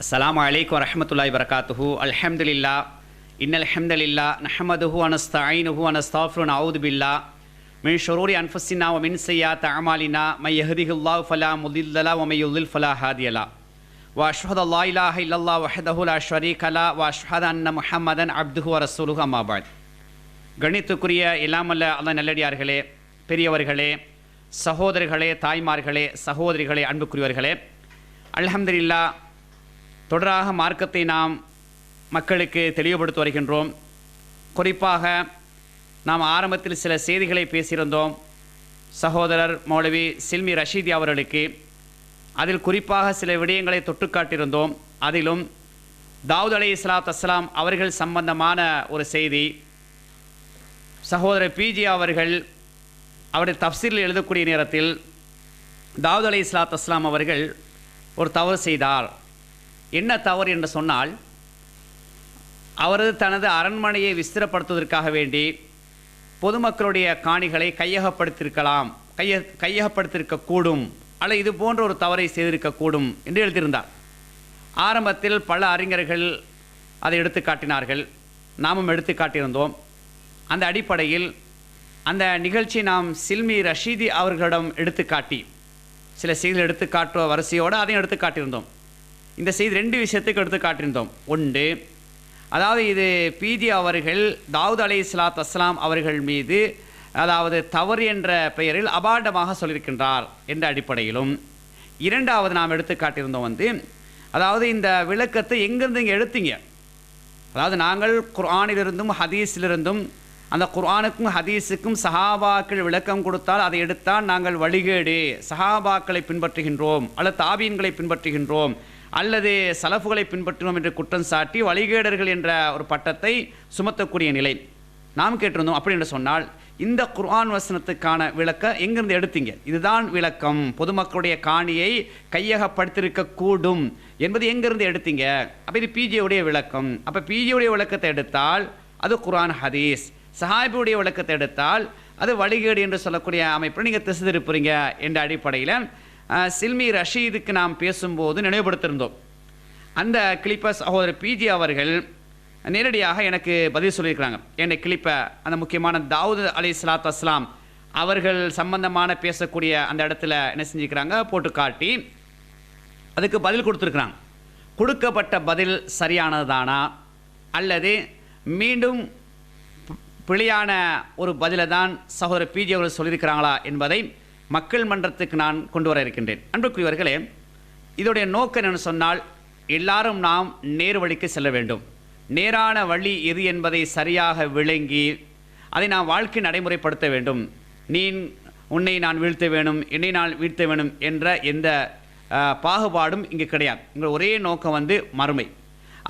السلام عليكم ورحمة الله وبركاته الحمد لله إن الحمد لله نحمده ونستعينه ونستغفره ونعوذ بالله من شرور أنفسنا ومن سيئات أعمالنا من يهده الله فلا مضل له ومن يضلل فلا هادي له وأشهد أن لا إله إلا الله وحده لا شريك له وأشهد أن محمدا عبده ورسوله أما بعد கணித்துக்குரிய இல்லாமல்ல அல்ல நல்லடியார்களே பெரியவர்களே சகோதரர்களே தாய்மார்களே சகோதரிகளே அன்புக்குரியவர்களே அலமதுல்லா தொடராக மார்க்கத்தை நாம் மக்களுக்கு தெளிவுபடுத்தி வருகின்றோம் குறிப்பாக நாம் ஆரம்பத்தில் சில செய்திகளை பேசியிருந்தோம். சகோதரர் மௌலவி சில்மி ரஷீதி அவர்களுக்கு. அதில் குறிப்பாக சில விடயங்களை தொட்டு காட்டியிருந்தோம் அதிலும் தாவூத் அலை இஸ்லாத் அஸ்லாம் அவர்கள் சம்பந்தமான ஒரு செய்தி. சகோதரர் பிஜி அவர்கள் அவருடைய தப்சீரில் எழுதக்கூடிய நேரத்தில் தாவூத் அலை இஸ்லாத் அஸ்லாம் அவர்கள் ஒரு தவறு செய்தார். என்ன தவறு என்று சொன்னால் அவரது தனது அரண்மனையை விஸ்திரப்படுத்துவதற்காக வேண்டி பொதுமக்களுடைய காணிகளை கையகப்படுத்தியிருக்கலாம் கைய கையகப்படுத்தியிருக்கக்கூடும் அல்ல இது போன்ற ஒரு தவறை செய்திருக்கக்கூடும் என்று எழுதியிருந்தார். ஆரம்பத்தில் பல அறிஞர்கள் அதை எடுத்து காட்டினார்கள். நாமும் எடுத்து காட்டியிருந்தோம். அந்த அடிப்படையில் அந்த நிகழ்ச்சி நாம் சில்மி ரஷீதி அவர்களிடம் எடுத்து காட்டி சில செய்திகள் எடுத்து காட்டுற வரிசையோடு அதையும் எடுத்து காட்டியிருந்தோம். இந்த செய்தி ரெண்டு விஷயத்துக்கு எடுத்து காட்டியிருந்தோம். ஒன்று அதாவது இது பீதி அவர்கள் தாவூத் அலி இஸ்லாத் அஸ்லாம் அவர்கள் மீது அதாவது தவறு என்ற பெயரில் அபாண்டமாக சொல்லியிருக்கின்றார் என்ற அடிப்படையிலும். இரண்டாவது நாம் எடுத்து காட்டியிருந்தோம் வந்து அதாவது இந்த விளக்கத்தை எங்கேருந்து இங்கே எடுத்தீங்க? அதாவது நாங்கள் குர்ஆனிலிருந்தும் ஹதீஸிலிருந்தும் அந்த குர்ஆனுக்கும் ஹதீஸுக்கும் சஹாபாக்கள் விளக்கம் கொடுத்தால் அதை எடுத்தால் நாங்கள் வழிகேடு. சஹாபாக்களை பின்பற்றுகின்றோம் அல்லது தாபீன்களை பின்பற்றுகின்றோம். அல்லது சலஃபுகளை பின்பற்றினோம் என்று குற்றம் சாட்டி வழிகேடர்கள் என்ற ஒரு பட்டத்தை சுமத்தக்கூடிய நிலை நாம் கேட்டிருந்தோம். அப்படி என்று சொன்னால் இந்த குர்ஆன் வசனத்துக்கான விளக்க எங்கிருந்து எடுத்தீங்க? இதுதான் விளக்கம். பொதுமக்களுடைய காணியை கையகப்படுத்தியிருக்கக்கூடும் என்பது எங்கிருந்து எடுத்தீங்க? அப்போ இது பிஜியுடைய விளக்கம். அப்போ பிஜியுடைய விளக்கத்தை எடுத்தால் அது குர்ஆன் ஹதீஸ். சஹாபியுடைய விளக்கத்தை எடுத்தால் அது வழிகேடு என்று சொல்லக்கூடிய அமைப்பில் நீங்கள் திசை திருப்புறீங்க என்ற அடிப்படையில் சில்மி ரஷீதுக்கு நாம் பேசும்போது நினைவுபடுத்திருந்தோம். அந்த கிளிப்பை சகோதரர் பிஜி அவர்கள் நேரடியாக எனக்கு பதில் சொல்லியிருக்கிறாங்க. என்னை கிளிப்பை அந்த முக்கியமான தாவூத் அலி சலாத் அஸ்லாம் அவர்கள் சம்பந்தமான பேசக்கூடிய அந்த இடத்துல என்ன செஞ்சுக்கிறாங்க போட்டு காட்டி அதுக்கு பதில் கொடுத்துருக்குறாங்க. கொடுக்கப்பட்ட பதில் சரியானதுதானா? அல்லது மீண்டும் பிழையான ஒரு பதிலை தான் சகோதரர் பிஜி அவர்கள் சொல்லியிருக்கிறாங்களா என்பதை மக்கள் மன்றத்துக்கு நான் கொண்டு வர இருக்கின்றேன். அன்புக்குரியவர்களே இதோடைய நோக்கம் என்னன்னு சொன்னால் எல்லாரும் நாம் நேர் வழிக்கு செல்ல வேண்டும். நேரான வழி எது என்பதை சரியாக விளங்கி அதை நாம் வாழ்க்கை நடைமுறைப்படுத்த வேண்டும். நீ உன்னை நான் வீழ்த்த வேணும் என்னை நான் வீழ்த்த வேணும் என்ற எந்த பாகுபாடும் இங்கு கிடையாது. எங்கள் ஒரே நோக்கம் வந்து மறுமை.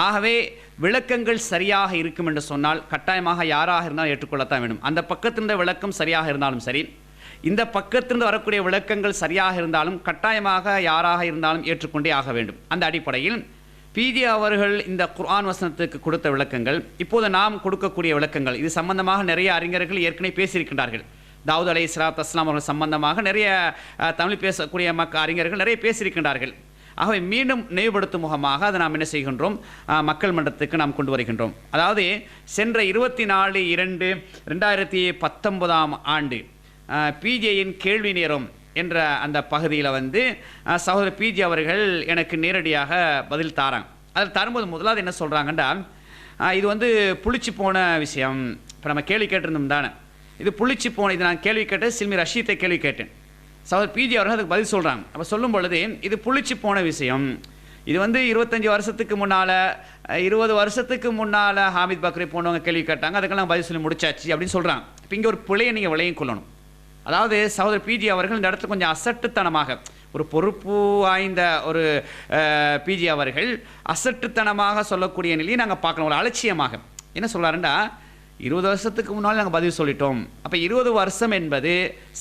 ஆகவே விளக்கங்கள் சரியாக இருக்கும் என்று சொன்னால் கட்டாயமாக யாராக இருந்தாலும் ஏற்றுக்கொள்ளத்தான் வேண்டும். அந்த பக்கத்திருந்த விளக்கம் சரியாக இருந்தாலும் சரி இந்த பக்கத்திலிருந்து வரக்கூடிய விளக்கங்கள் சரியாக இருந்தாலும் கட்டாயமாக யாராக இருந்தாலும் ஏற்றுக்கொண்டே ஆக வேண்டும். அந்த அடிப்படையில் பிஜி அவர்கள் இந்த குர்ஆன் வசனத்துக்கு கொடுத்த விளக்கங்கள் இப்போது நாம் கொடுக்கக்கூடிய விளக்கங்கள். இது சம்பந்தமாக நிறைய அறிஞர்கள் ஏற்கனவே பேசியிருக்கின்றார்கள். தாவூத் அலை இஸ்லாத் அஸ்லாம் அவர்கள் சம்பந்தமாக நிறைய தமிழ் பேசக்கூடிய மக்க அறிஞர்கள் நிறைய பேசியிருக்கின்றார்கள். ஆகவே மீண்டும் நினைவுபடுத்தும் முகமாக அதை நாம் என்ன செய்கின்றோம்? மக்கள் மன்றத்துக்கு நாம் கொண்டு வருகின்றோம். அதாவது சென்ற இருபத்தி நாலு இரண்டு ரெண்டாயிரத்தி பத்தொன்பதாம் ஆண்டு பிஜேயின் கேள்வி நேரம் என்ற அந்த பகுதியில் வந்து சகோதரர் பிஜே அவர்கள் எனக்கு நேரடியாக பதில் தாராங்க. அதில் தரும்போது முதலாவது என்ன சொல்கிறாங்கன்னா இது வந்து புளிச்சு போன விஷயம். இப்போ நம்ம கேள்வி கேட்டிருந்தோம் தானே. இது புளிச்சு போன இது நான் கேள்வி கேட்டேன் சில்மி ரஷீத்தை கேள்வி கேட்டேன். சகோதரர் பிஜே அவர்கள் அதுக்கு பதில் சொல்கிறாங்க அப்போ சொல்லும் பொழுது இது புளிச்சு போன விஷயம். இது வந்து இருபத்தஞ்சி வருஷத்துக்கு முன்னால் இருபது வருஷத்துக்கு முன்னால் ஹாமித் பக்ரி போனவங்க கேள்வி கேட்டாங்க. அதுக்கெல்லாம் பதில் சொல்லி முடிச்சாச்சு அப்படின்னு சொல்கிறாங்க இப்போ இங்கே ஒரு பிள்ளையை நீங்கள் விளையும் கொள்ளணும். அதாவது சகோதரர் பிஜி அவர்கள் இந்த இடத்துல கொஞ்சம் அசட்டுத்தனமாக ஒரு பொறுப்பு வாய்ந்த ஒரு பிஜி அவர்கள் அசட்டுத்தனமாக சொல்லக்கூடிய நிலையை நாங்கள் பார்க்கணும் ஒரு அலட்சியமாக. என்ன சொல்கிறாருன்னா இருபது வருஷத்துக்கு முன்னால் நாங்கள் பதில் சொல்லிட்டோம். அப்போ இருபது வருஷம் என்பது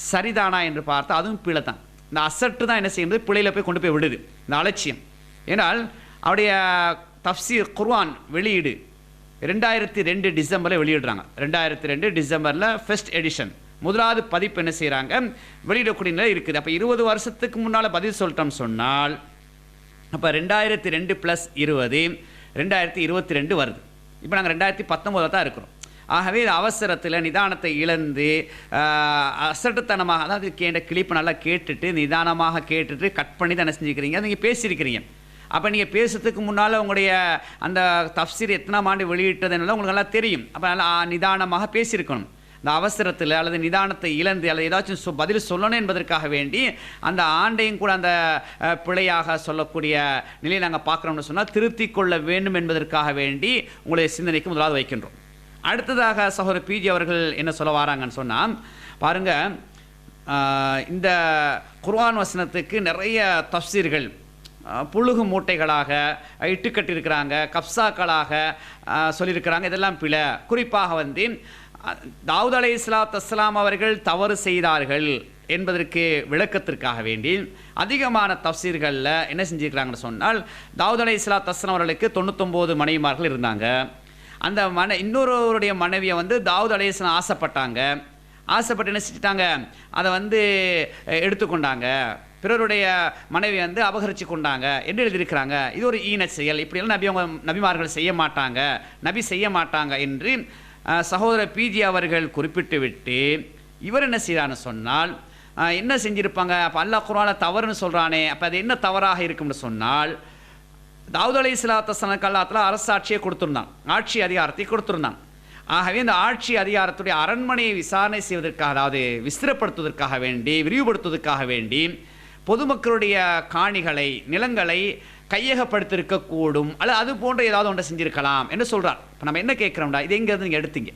சரிதானா என்று பார்த்தா அதுவும் பிழை தான். இந்த அசட்டு தான் என்ன செய்யுது? பிழையில் போய் கொண்டு போய் விடுது. இந்த அலட்சியம். ஏனால் அவருடைய தஃப்சீர் குர்வான் வெளியீடு ரெண்டாயிரத்தி ரெண்டு டிசம்பரில் வெளியிடுறாங்க. ரெண்டாயிரத்தி ரெண்டு டிசம்பரில் ஃபஸ்ட் எடிஷன் முதலாவது பதிப்பு என்ன செய்கிறாங்க வெளியிடக்கூடிய நிலை இருக்குது. அப்போ இருபது வருஷத்துக்கு முன்னால் பதில் சொல்கிறோம் சொன்னால் அப்போ ரெண்டாயிரத்தி ரெண்டு ப்ளஸ் இருபது ரெண்டாயிரத்தி இருபத்தி ரெண்டு வருது. இப்போ நாங்கள் ரெண்டாயிரத்தி பத்தொம்போதில் தான் இருக்கிறோம். ஆகவே இது அவசரத்தில் நிதானத்தை இழந்து அசட்டுத்தனமாக அதாவது கேட்ட கிளிப்பு நல்லா கேட்டுட்டு நிதானமாக கேட்டுட்டு கட் பண்ணி தான் என்ன செஞ்சுக்கிறீங்க நீங்கள் பேசியிருக்கிறீங்க. அப்போ நீங்கள் பேசுறதுக்கு முன்னால் உங்களுடைய அந்த தப்சீர் எத்தனாம் ஆண்டு வெளியிட்டதுனால உங்களுக்கு நல்லா தெரியும். அப்போ நல்லா நிதானமாக பேசியிருக்கணும். இந்த அவசரத்தில் அல்லது நிதானத்தை இழந்து அல்லது ஏதாச்சும் சொ பதில் சொல்லணும் என்பதற்காக வேண்டி அந்த ஆண்டையும் கூட அந்த பிழையாக சொல்லக்கூடிய நிலையை நாங்கள் பார்க்குறோம்னு சொன்னால் திருத்திக் கொள்ள வேண்டும் என்பதற்காக வேண்டி உங்களுடைய சிந்தனைக்கு முதலாவது வைக்கின்றோம். அடுத்ததாக சகோதரர் பிஜி அவர்கள் என்ன சொல்ல வராங்கன்னு சொன்னால் பாருங்கள் இந்த குர்வான் வசனத்துக்கு நிறைய தப்சீர்கள் புழுகு மூட்டைகளாக இட்டுக்கட்டிருக்கிறாங்க இட்டுக்கட்டியிருக்கிறாங்க கப்சாக்களாக சொல்லியிருக்கிறாங்க இதெல்லாம் பிழை. குறிப்பாக வந்து தாவூத் அலை இஸ்லாத் அஸ்லாம் அவர்கள் தவறு செய்தார்கள் என்பதற்கு விளக்கத்திற்காக வேண்டி அதிகமான தப்சீர்களில் என்ன செஞ்சுருக்கிறாங்கன்னு சொன்னால் தாவூத் அலை இஸ்லாத் அஸ்லாம் அவர்களுக்கு தொண்ணூத்தொம்போது மனைவிமார்கள் இருந்தாங்க. அந்த மன இன்னொருவருடைய மனைவியை வந்து தாவூத் அலையாஸ்லாம் ஆசைப்பட்டாங்க. ஆசைப்பட்டு என்ன செஞ்சிட்டாங்க? அதை வந்து எடுத்துக்கொண்டாங்க. பிறருடைய மனைவி வந்து அபகரித்து கொண்டாங்க என்று எழுதியிருக்கிறாங்க. இது ஒரு ஈன செயல். இப்படியெல்லாம் நபி அவங்க நபிமார்கள் செய்ய மாட்டாங்க. நபி செய்ய மாட்டாங்க என்று சகோதரர் பிஜி அவர்கள் குறிப்பிட்டு விட்டு இவர் என்ன செய்கிறான்னு சொன்னால் என்ன செஞ்சிருப்பாங்க? அப்போ அல்லாஹ் குரான தவறுன்னு சொல்கிறானே அப்போ அது என்ன தவறாக இருக்கும்னு சொன்னால் தாவூத் அலி இஸ்லாத்தன கல்லாத்தில் அரசாட்சியை கொடுத்துருந்தான். ஆட்சி அதிகாரத்தை கொடுத்துருந்தான். ஆகவே இந்த ஆட்சி அதிகாரத்துடைய அரண்மனையை விசாரணை செய்வதற்காக அதாவது விஸ்திரப்படுத்துவதற்காக வேண்டி விரிவுபடுத்துவதற்காக வேண்டி பொதுமக்களுடைய காணிகளை நிலங்களை கையகப்படுத்திருக்கக்கூடும். அல்லது அது போன்ற ஏதாவது ஒன்றை செஞ்சிருக்கலாம் என்று சொல்றார். இப்போ நம்ம என்ன கேட்குறோம்டா? இது எங்கேருந்து நீங்கள் எடுத்தீங்க?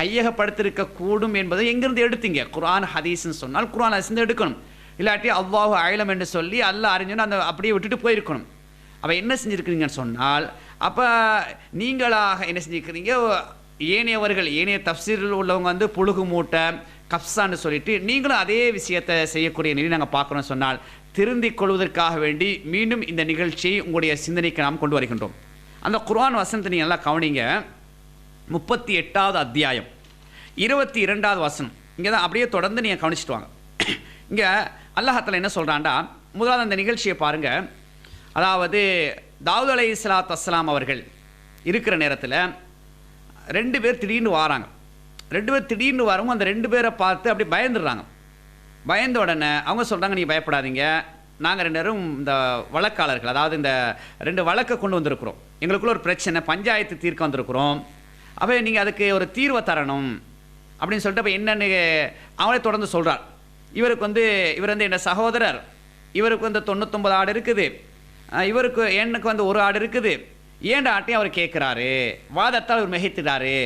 கையகப்படுத்திருக்க கூடும் என்பதை எங்கிருந்து எடுத்தீங்க? குரான் ஹதீஸ்ன்னு சொன்னால் குரான் ஹதீஸ் எடுக்கணும். இல்லாட்டி அவ்வாஹு ஆயிலம் என்று சொல்லி அல்ல அறிஞ்சோன்னு அந்த அப்படியே விட்டுட்டு போயிருக்கணும். அப்போ என்ன செஞ்சுருக்கிறீங்கன்னு சொன்னால் அப்போ நீங்களாக என்ன செஞ்சுருக்கிறீங்க? ஏனையவர்கள் ஏனைய தப்சீரில் உள்ளவங்க வந்து புழுகு மூட்டை கப்சான்னு சொல்லிட்டு நீங்களும் அதே விஷயத்தை செய்யக்கூடிய நிலை நாங்கள் பார்க்கணும்னு சொன்னால் திருந்திக் கொள்வதற்காக வேண்டி மீண்டும் இந்த நிகழ்ச்சியை உங்களுடைய சிந்தனைக்கு நாம் கொண்டு வருகின்றோம். அந்த குர்ஆன் வசனத்தை நீங்கள் நல்லா கவனிங்க. முப்பத்தி எட்டாவது அத்தியாயம். இருபத்தி இரண்டாவது வசனம். இங்கே தான் அப்படியே தொடர்ந்து நீங்கள் கவனிச்சிட்டு வாங்க. இங்கே அல்லாஹத்தில் என்ன சொல்கிறான்டா முதலாவது அந்த நிகழ்ச்சியை பாருங்கள் அதாவது தாவூத் அலை இஸ்லாத் அஸ்லாம் அவர்கள் இருக்கிற நேரத்தில் ரெண்டு பேர் திடீர்னு வாராங்க. ரெண்டு பேர் திடீர்னு வரவும் அந்த ரெண்டு பேரை பார்த்து அப்படி பயந்துடுறாங்க. பயந்த உடனே அவங்க சொல்கிறாங்க நீங்கள் பயப்படாதீங்க. நாங்கள் ரெண்டு பேரும் இந்த வழக்காளர்கள். அதாவது இந்த ரெண்டு வழக்கை கொண்டு வந்திருக்கிறோம். எங்களுக்குள்ள ஒரு பிரச்சனை பஞ்சாயத்து தீர்க்க வந்திருக்கிறோம். அப்போ நீங்கள் அதுக்கு ஒரு தீர்வை தரணும். அப்படின்னு சொல்லிட்டு அப்போ என்னென்னு அவனே தொடர்ந்து சொல்கிறார் இவருக்கு வந்து இவர் வந்து என்ன சகோதரர். இவருக்கு வந்து தொண்ணூத்தொம்பது ஆடு இருக்குது. இவருக்கு எனக்கு வந்து ஒரு ஆடு இருக்குது. ஏண்ட ஆட்டையும் அவர் கேட்குறாரு. வாதத்தால் அவர் மிகைத்துட்டாரு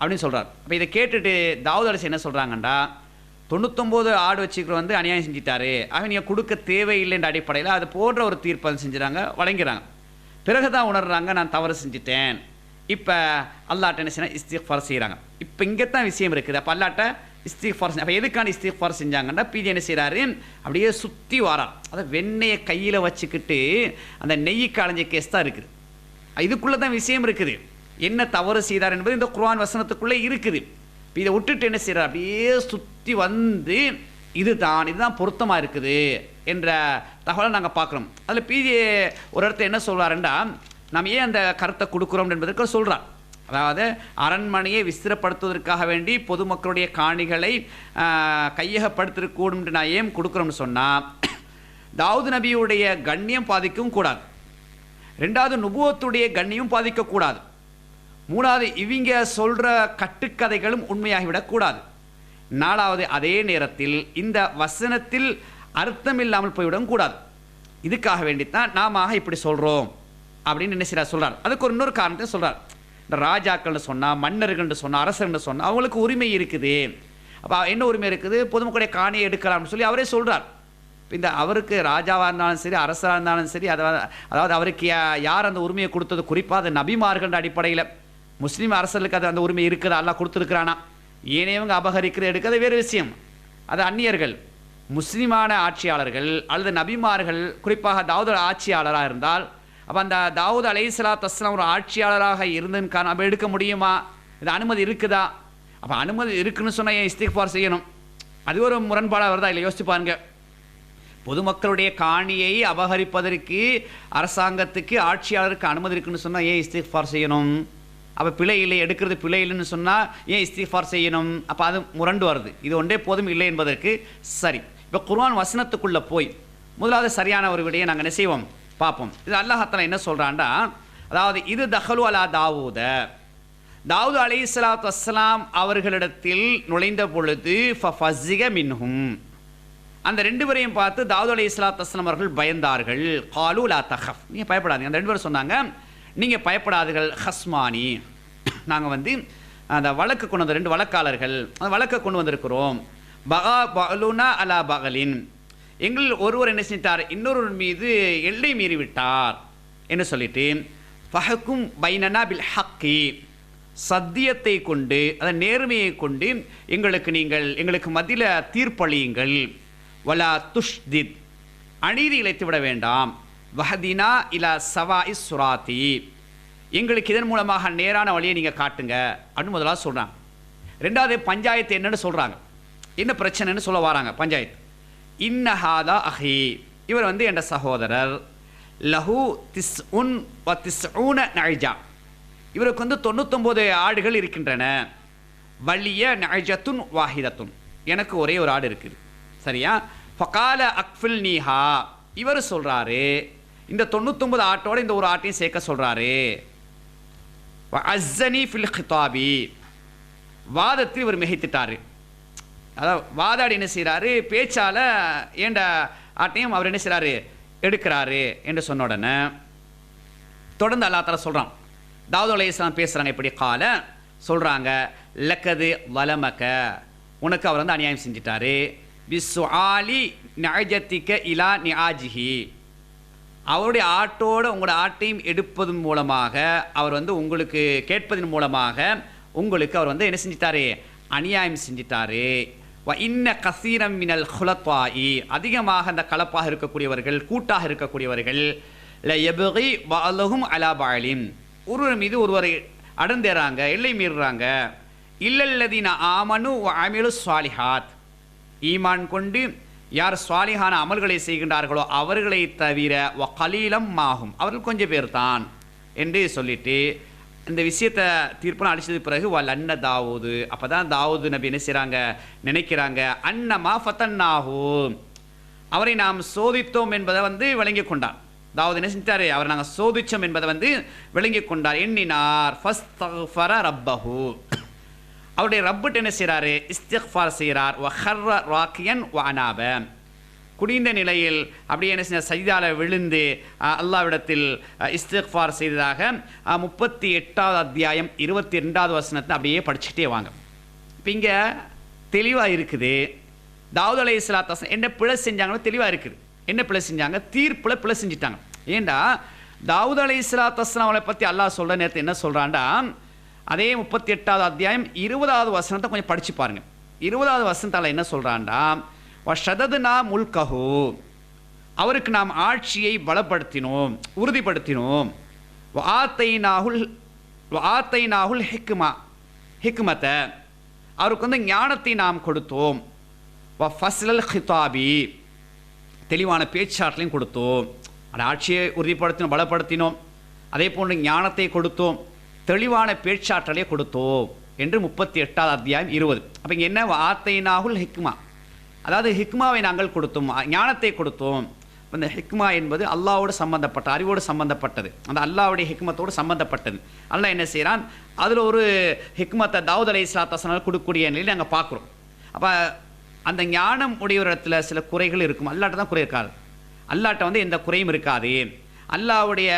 அப்படின்னு சொல்கிறார் அப்போ இதை கேட்டுட்டு தாவூத் அரசு என்ன சொல்கிறாங்கண்டா தொண்ணூத்தொம்போது ஆடு வச்சுக்கிற வந்து அநியாயம் செஞ்சிட்டாரு. ஆக நீங்கள் கொடுக்க தேவையில்லைன்ற அடிப்படையில் அது போன்ற ஒரு தீர்ப்பை செஞ்சுறாங்க வழங்கிறாங்க. பிறகு தான் உணர்றாங்க நான் தவறு செஞ்சுட்டேன். இப்போ அல்லாட்ட என்ன செய்யணும் இஸ்திஃபார் செய்கிறாங்க இப்போ இங்கே தான் விஷயம் இருக்குது. அப்போ அல்லாட்ட இஸ்திஃபார் அப்போ எதுக்கான இஸ்திஃபார் செஞ்சாங்கன்னா பிஜி என்ன செய்கிறாரு அப்படியே சுற்றி வாரார். அதை வெண்ணெயை கையில் வச்சுக்கிட்டு அந்த நெய் காலஞ்ச கேஸ் தான் இருக்குது. இதுக்குள்ளே தான் விஷயம் இருக்குது. என்ன தவறு செய்தார் என்பது இந்த குர்ஆன் வசனத்துக்குள்ளே இருக்குது. இப்போ இதை விட்டுட்டு என்ன செய்கிறார் அப்படியே சுற்றி வந்து இதுதான் இதுதான் பொருத்தமாக இருக்குது என்ற தகவலை நாங்கள் பார்க்குறோம். அதில் பிஜி ஒரு இடத்த என்ன சொல்கிறாருண்டா நம்ம ஏன் அந்த கருத்தை கொடுக்குறோம் என்பதற்கு சொல்கிறார் அதாவது அரண்மனையை விஸ்திரப்படுத்துவதற்காக வேண்டி பொதுமக்களுடைய காணிகளை கையகப்படுத்தக்கூடும் கையகப்படுத்திருக்கூடும் என்று நான் ஏன் கொடுக்குறோம்னு சொன்னால் தாவூது நபியுடைய கண்ணியம் பாதிக்கவும் கூடாது. ரெண்டாவது நுபுவத்துடைய கண்ணியம் பாதிக்கக்கூடாது. மூணாவது இவங்க சொல்கிற கட்டுக்கதைகளும் உண்மையாகிவிடக்கூடாது நாலாவது அதே நேரத்தில் இந்த வசனத்தில் அர்த்தம் இல்லாமல் போய்விடவும் கூடாது. இதுக்காக வேண்டித்தான் நாம இப்படி சொல்கிறோம் அப்படின்னு என்ன சொல்கிறார் அதுக்கு ஒரு இன்னொரு காரணத்தை சொல்கிறார் இந்த ராஜாக்கள்னு சொன்னால் மன்னர்கள்னு சொன்னால் அரசர்கள்னு சொன்னால் அவங்களுக்கு உரிமை இருக்குது. அப்போ என்ன உரிமை இருக்குது? பொதுமக்களுடைய காணியை எடுக்கலாம்னு சொல்லி அவரே சொல்கிறார் இந்த அவருக்கு ராஜாவாக இருந்தாலும் சரி அரசராக இருந்தாலும் சரி அதாவது அதாவது அவருக்கு யா- யார் அந்த உரிமையை கொடுத்தது குறிப்பாக அது நபிமார்கள் அடிப்படையில் முஸ்லீம் அரசர்களுக்கு அது அந்த உரிமை இருக்குதா எல்லாம் கொடுத்துருக்குறானா? ஏனையவங்க அபகரிக்கிறது எடுக்கிறது வேறு விஷயம். அது அந்நியர்கள். முஸ்லீமான ஆட்சியாளர்கள் அல்லது நபிமார்கள் குறிப்பாக தாவூத் ஆட்சியாளராக இருந்தால் அப்போ அந்த தாவூத் அலைஹிஸ்ஸலாத்து தஸ்லாம் ஒரு ஆட்சியாளராக இருந்துன்னு நம்ம எடுக்க முடியுமா? இது அனுமதி இருக்குதா? அப்போ அனுமதி இருக்குன்னு சொன்னால் ஏன் இஸ்திக்பார் செய்யணும்? அது ஒரு முரண்பாடாக வருதா? இல்லை யோசிச்சு பாருங்க பொதுமக்களுடைய காணியை அபகரிப்பதற்கு அரசாங்கத்துக்கு ஆட்சியாளருக்கு அனுமதி இருக்குன்னு சொன்னால் ஏன் இஸ்திஃபார் செய்யணும்? அப்போ பிழை இல்லை எடுக்கிறது பிழை இல்லைன்னு சொன்னால் ஏன் இஸ்திஃபார் செய்யணும்? அப்போ அது முரண்டு வருது. இது ஒன்றே போதும் இல்லை என்பதற்கு சரி. இப்போ குர்வான் வசனத்துக்குள்ளே போய் முதலாவது சரியான ஒரு விடையை நாங்கள் என்ன செய்வோம்? பார்ப்போம். இது அல்லாஹத்தில் என்ன சொல்கிறான்டா அதாவது இது தஹலு அலா தாவூத. தாவூது அலி சலாத்து வஸ்லாம் அவர்களிடத்தில் நுழைந்த பொழுது ஃபசிக மின்ஹும். அந்த ரெண்டு பேரையும் பார்த்து தாவூது அலி இஸ்லாத் அஸ்லாம் அவர்கள் பயந்தார்கள். காலு லா தஹப் நீங்கள் பயப்படாதீங்க. அந்த ரெண்டு பேரும் சொன்னாங்க நீங்கள் பயப்படாதீர்கள் ஹஸ்மானி. நாங்கள் வந்து அந்த வழக்கு கொண்டு வந்த ரெண்டு வழக்காளர்கள் அந்த வழக்கை கொண்டு வந்திருக்கிறோம். பகா பகலுனா அலா பகலின். எங்கள் ஒருவர் என்ன செஞ்சிட்டார்? இன்னொருவர் மீது எல்லை மீறிவிட்டார் என்று சொல்லிட்டு ஃபஹக்கும் பைனனா பில் ஹக்கி. சத்தியத்தை கொண்டு அதன் நேர்மையை கொண்டு எங்களுக்கு நீங்கள் எங்களுக்கு மத்தியில் தீர்ப்பளியுங்கள். வலா துஷ்தித். அநீதி இழைத்து விட வேண்டாம். வஹதினா இலா சவா இஸ் சுராத்தி. எங்களுக்கு இதன் மூலமாக நேரான வழியை நீங்கள் காட்டுங்க அப்படின்னு முதலாக சொல்கிறாங்க ரெண்டாவது பஞ்சாயத்து என்னன்னு சொல்கிறாங்க என்ன பிரச்சனைன்னு சொல்ல வராங்க பஞ்சாயத்து. இன்னஹாதா அஹி. இவர் வந்து என் சகோதரர். லஹு திஸ் உன் வ திஸ் ஊன நழிஜா இவருக்கு வந்து தொண்ணூத்தொம்பது ஆடுகள் இருக்கின்றன. வலிய நழிஜத்துன் வாஹிதத்துன். எனக்கு ஒரே ஒரு ஆடு இருக்குது. சரியா? ஃபகால அக்ஃபில் நீஹா. இவர் சொல்கிறாரு இந்த தொண்ணூத்தொம்பது ஆட்டோட இந்த ஒரு ஆட்டையும் சேர்க்க சொல்கிறாரு அஸ்ஸனி ஃபில் ஹிதாபி வாதத்தில் இவர் மிகைத்துட்டாரு. அதாவது வாதாடி என்ன செய்கிறாரு பேச்சால் ஏண்ட ஆட்டையும் அவர் என்ன செய்கிறாரு எடுக்கிறாரு என்று சொன்ன உடனே தொடர்ந்து அல்லா தர சொல்கிறான் தாவூத் அலையாம் பேசுகிறாங்க இப்படி கால. சொல்கிறாங்க லக்கது வலமக்க. உனக்கு அவர் வந்து அநியாயம் செஞ்சிட்டாரு. பிஸ்ஆலி நியாஜத்திக்க இலா நியாஜிஹி அவருடைய ஆட்டோடு உங்களோட ஆட்டையும் எடுப்பதன் மூலமாக அவர் வந்து உங்களுக்கு கேட்பதன் மூலமாக உங்களுக்கு அவர் வந்து என்ன செஞ்சிட்டாரு? அநியாயம் செஞ்சிட்டாரு. வ இன்ன கசீரம் மினல் குலத்வாயி அதிகமாக அந்த கலப்பாக இருக்கக்கூடியவர்கள் கூட்டாக இருக்கக்கூடியவர்கள் ல எபகி பாலகும் அலா ஒருவர் மீது ஒருவரை அடர்ந்தேறாங்க எல்லை மீறுறாங்க. இல்லல்லதின ஆமனு அமிலு சுவாலிஹாத் ஈமான் கொண்டு யார் சுவாலிகான அமல்களை செய்கின்றார்களோ அவர்களை தவிர வ கலீலம் மாகும். அவர்கள் கொஞ்சம் பேர் தான் என்று சொல்லிட்டு இந்த விஷயத்தை தீர்ப்பம் அடித்தது பிறகு வல் அன்ன தாவூது. அப்போ தான் தாவூது நபி என்ன செய்கிறாங்க நினைக்கிறாங்க அன்னமா ஃபத்தன்னாஹூ. அவரை நாம் சோதித்தோம் என்பதை வந்து விளங்கி கொண்டார் தாவூது என்ன செஞ்சாரு? அவரை நாங்கள் சோதிச்சோம் என்பதை வந்து விளங்கி கொண்டார். எண்ணினார் ஃபஸ்தஃபர ரப்பஹூ. அவருடைய ரப்புட்டு என்ன செய்கிறாரு இஸ்திஃபார் செய்கிறார் வஹர்ர ராக்கியன் வானாப குடிந்த நிலையில் அப்படியே என்ன செய்ய சஜிதால விழுந்து அல்லாவிடத்தில் இஸ்திஃபார் செய்ததாக முப்பத்தி எட்டாவது அத்தியாயம் இருபத்தி ரெண்டாவது வசனத்தை அப்படியே படிச்சுட்டே வாங்க. இப்போ இங்கே தெளிவாக இருக்குது. தாவூத் அலை இஸ்லாத்தஸ் என்ன பிழை செஞ்சாங்களோ தெளிவாக இருக்குது. என்ன பிழை செஞ்சாங்க? தீர்ப்பில் பிழை செஞ்சிட்டாங்க. ஏண்டா? தாவூத் அலை இஸ்லாத்தஸ்லாம் அவளை பற்றி அல்லாஹ் சொல்கிற நேரத்தை என்ன சொல்கிறான்டா அதே முப்பத்தி எட்டாவது அத்தியாயம் இருபதாவது வசனத்தை கொஞ்சம் படித்து பாருங்கள் இருபதாவது வசனத்தால் என்ன சொல்கிறான்டா வஷததுனா முல்கஹு அவருக்கு நாம் ஆட்சியை பலப்படுத்தினோம் உறுதிப்படுத்தினோம். ஆத்தை நாகுல் ஆத்தை நாகுல் ஹிக்மா ஹிக்மத்தை அவருக்கு வந்து ஞானத்தை நாம் கொடுத்தோம். வ ஃபஸ்லல் ஹிதாபி தெளிவான பேச்சாற்றலையும் கொடுத்தோம். அந்த ஆட்சியை உறுதிப்படுத்தினோம் பலப்படுத்தினோம். அதே போன்று ஞானத்தை கொடுத்தோம். தெளிவான பேச்சாற்றலை கொடுத்தோம் என்று முப்பத்தி எட்டாவது அத்தியாயம் இருபது. அப்போ இங்கே என்ன? ஆத்தை நாகுல் ஹிக்மா. அதாவது ஹிக்மாவை நாங்கள் கொடுத்தோம். ஞானத்தை கொடுத்தோம். அந்த ஹிக்மா என்பது அல்லாவோடு சம்பந்தப்பட்ட அறிவோடு சம்பந்தப்பட்டது. அந்த அல்லாவுடைய ஹிக்மத்தோடு சம்பந்தப்பட்டது. அல்லாஹ் என்ன செய்கிறான் அதில் ஒரு ஹிக்மத்தை தாவூத் அலி இஸ்லாத்தாசனால் கொடுக்கக்கூடிய நிலையில் நாங்கள் பார்க்குறோம். அப்போ அந்த ஞானம் உடையவரிடத்தில் சில குறைகள் இருக்கும். அல்லாட்ட தான் குறை இருக்காது. அல்லாட்ட வந்து எந்த குறையும் இருக்காது. அல்லாவுடைய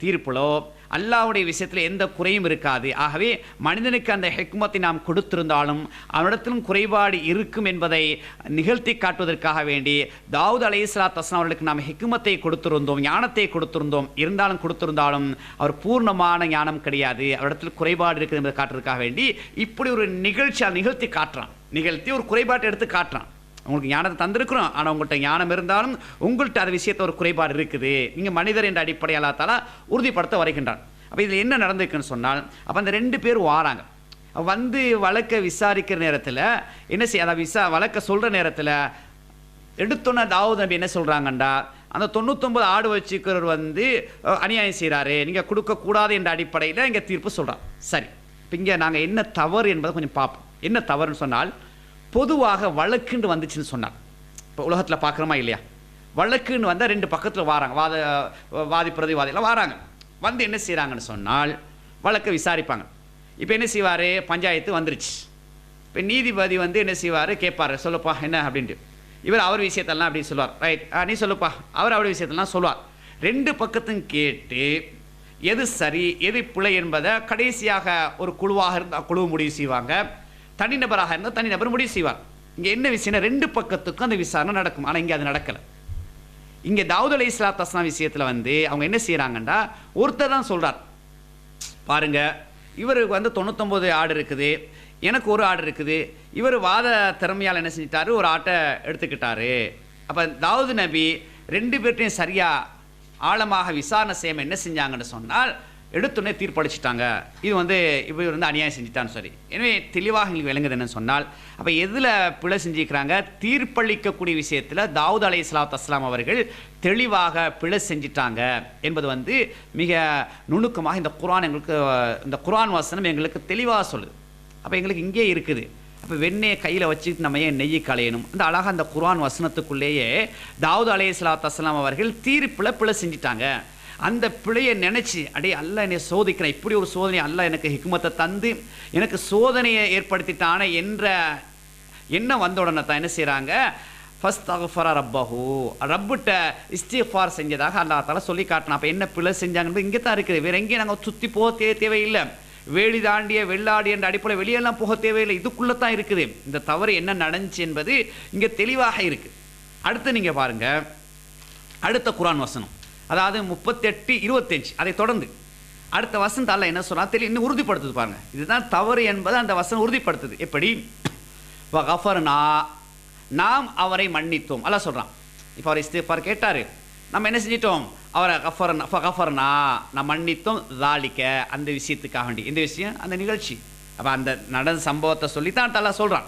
தீர்ப்பிலோ அல்லாவுடைய விஷயத்தில் எந்த குறையும் இருக்காது. ஆகவே மனிதனுக்கு அந்த ஹெக்மத்தை நாம் கொடுத்திருந்தாலும் அவனிடத்திலும் குறைபாடு இருக்கும் என்பதை நிகழ்த்தி காட்டுவதற்காக வேண்டி தாவூத் அலை இஸ்லாத் அவர்களுக்கு நாம் ஹெக்மத்தை கொடுத்திருந்தோம் ஞானத்தை கொடுத்திருந்தோம் இருந்தாலும் கொடுத்திருந்தாலும் அவர் பூர்ணமான ஞானம் கிடையாது. அவரிடத்தில் குறைபாடு இருக்குது என்பதை காட்டுறதுக்காக வேண்டி இப்படி ஒரு நிகழ்ச்சி நிகழ்த்தி காட்டுறான். நிகழ்த்தி ஒரு குறைபாட்டை எடுத்து காட்டுறான். உங்களுக்கு ஞானத்தை தந்திருக்கிறோம். ஆனால் உங்கள்கிட்ட ஞானம் இருந்தாலும் உங்கள்கிட்ட அது விஷயத்த ஒரு குறைபாடு இருக்குது. நீங்கள் மனிதர் என்ற அடிப்படையால் தால உறுதிப்படுத்த வரைகின்றான் அப்போ இதில் என்ன நடந்திருக்குன்னு சொன்னால் அப்போ அந்த ரெண்டு பேர் வாராங்க. வந்து வழக்கை விசாரிக்கிற நேரத்தில் என்ன செய்ய அதை விசா வழக்கை சொல்கிற நேரத்தில் எடுத்தோன்னே தாவூத் நபி என்ன சொல்கிறாங்கண்டா அந்த தொண்ணூத்தொம்பது ஆடு வச்சுக்கிறவர் வந்து அநியாயம் செய்கிறாரு நீங்கள் கொடுக்கக்கூடாது என்ற அடிப்படையில் இங்கே தீர்ப்பு சொல்கிறார் சரி. இப்போ இங்கே நாங்கள் என்ன தவறு என்பதை கொஞ்சம் பார்ப்போம் என்ன தவறுன்னு சொன்னால் பொதுவாக வழக்குன்னு வந்துச்சுன்னு சொன்னார். இப்போ உலகத்தில் பார்க்குறோமா இல்லையா? வழக்குன்னு வந்தால் ரெண்டு பக்கத்தில் வாராங்க. வாத வாதி பிரதிவாதிலாம் வாராங்க. வந்து என்ன செய்கிறாங்கன்னு சொன்னால் வழக்கை விசாரிப்பாங்க. இப்போ என்ன செய்வார்? பஞ்சாயத்து வந்துருச்சு. இப்போ நீதிபதி வந்து என்ன செய்வார்? கேட்பாரு. சொல்லுப்பா என்ன அப்படின்ட்டு. இவர் அவர் விஷயத்தெல்லாம் அப்படின்னு சொல்லுவார். ரைட் நீ சொல்லுப்பா. அவர் அவர் விஷயத்தெல்லாம் சொல்லுவார். ரெண்டு பக்கத்தும் கேட்டு எது சரி எது பிழை என்பதை கடைசியாக ஒரு குழுவாக இருந்தால் குழு முடிவு செய்வாங்க. தனிநபராக இருந்தால் தனிநபர் முடிவு செய்வார். இங்கே என்ன விஷயம்னா ரெண்டு பக்கத்துக்கும் அந்த விசாரணை நடக்கும். ஆனால் இங்கே அது நடக்கலை. இங்கே தாவூத் அலி இஸ்லாத் அஸ்லாம் விஷயத்தில் வந்து அவங்க என்ன செய்கிறாங்கன்னா ஒருத்தர் தான் சொல்கிறார் பாருங்க இவருக்கு வந்து தொண்ணூத்தொம்பது ஆடு இருக்குது. எனக்கு ஒரு ஆடு இருக்குது. இவர் வாத திறமையால் என்ன செஞ்சிட்டாரு? ஒரு ஆட்டை எடுத்துக்கிட்டாரு. அப்போ தாவூது நபி ரெண்டு பேர்ட்டையும் சரியாக ஆழமாக விசாரணை செய்யாமல் என்ன செஞ்சாங்கன்னு சொன்னால் எடுத்துடனே தீர்ப்பளிச்சிட்டாங்க. இது வந்து இவர் வந்து அநியாயம் செஞ்சுட்டான்னு சரி எனவே தெளிவாக எங்களுக்கு விளங்குது என்னன்னு சொன்னால் அப்போ எதில் பிழை செஞ்சுக்கிறாங்க தீர்ப்பளிக்கக்கூடிய விஷயத்தில் தாவூத் அலை இஸ்லாத் அஸ்லாம் அவர்கள் தெளிவாக பிழை செஞ்சிட்டாங்க என்பது வந்து மிக நுணுக்கமாக இந்த குரான் எங்களுக்கு இந்த குரான் வசனம் எங்களுக்கு தெளிவாக சொல்லுது. அப்போ எங்களுக்கு இங்கே இருக்குது. அப்போ வெண்ணெயை கையில் வச்சுட்டு நம்ம ஏன் நெய்யை களையணும்? அந்த அழகாக அந்த குரான் வசனத்துக்குள்ளேயே தாவூத் அலை இஸ்லாத் அஸ்லாம் அவர்கள் தீர்ப்பில் பிழை செஞ்சிட்டாங்க. அந்த பிழையை நினச்சி அடே அல்ல என்னை சோதிக்கிறேன். இப்படி ஒரு சோதனை அல்ல எனக்கு ஹிக்மத்தை தந்து எனக்கு சோதனையை ஏற்படுத்திட்டான என்ற எண்ணம் வந்த உடனே தான் என்ன செய்கிறாங்க ஃபஸ்ட் அகஃபரா ரப்பஹு. ரப்புட்ட இஸ்திஃபார் செஞ்சதாக அல்லா தால சொல்லி காட்டணும் அப்போ என்ன பிழை செஞ்சாங்கன்னு இங்கே தான் இருக்குது. வேற எங்கேயும் நாங்கள் சுற்றி போக தே தேவையில்லை. வேலி தாண்டிய வெள்ளாடி என்ற அடிப்படையில் வெளியெல்லாம் போக தேவையில்லை. இதுக்குள்ளே தான் இருக்குது. இந்த தவறு என்ன நடந்துச்சு என்பது இங்கே தெளிவாக இருக்குது அடுத்து நீங்கள் பாருங்கள் அடுத்த குரான் வசனம். அதாவது முப்பத்தெட்டு இருபத்தஞ்சு. அதை தொடர்ந்து. அடுத்த வசனத்தை அல்ல என்ன சொன்னால் தெளி இன்னும் உறுதிப்படுத்துது பாருங்க. இதுதான் தவறு என்பதை அந்த வசனம் உறுதிப்படுத்துது. எப்படி? வகஃபர்னா நாம் அவரை மன்னித்தோம். அல்ல சொல்கிறான் இப்போ அவர் இஸ்திஃபார் கேட்டார். நம்ம என்ன செஞ்சிட்டோம்? அவரை கஃபர்னா கஃபர்னா நான் மன்னித்தோம். தாளிக்க அந்த விஷயத்துக்காக வேண்டி. இந்த விஷயம்? அந்த நிகழ்ச்சி. அப்போ அந்த நடந்த சம்பவத்தை சொல்லித்தான் தலா சொல்கிறான்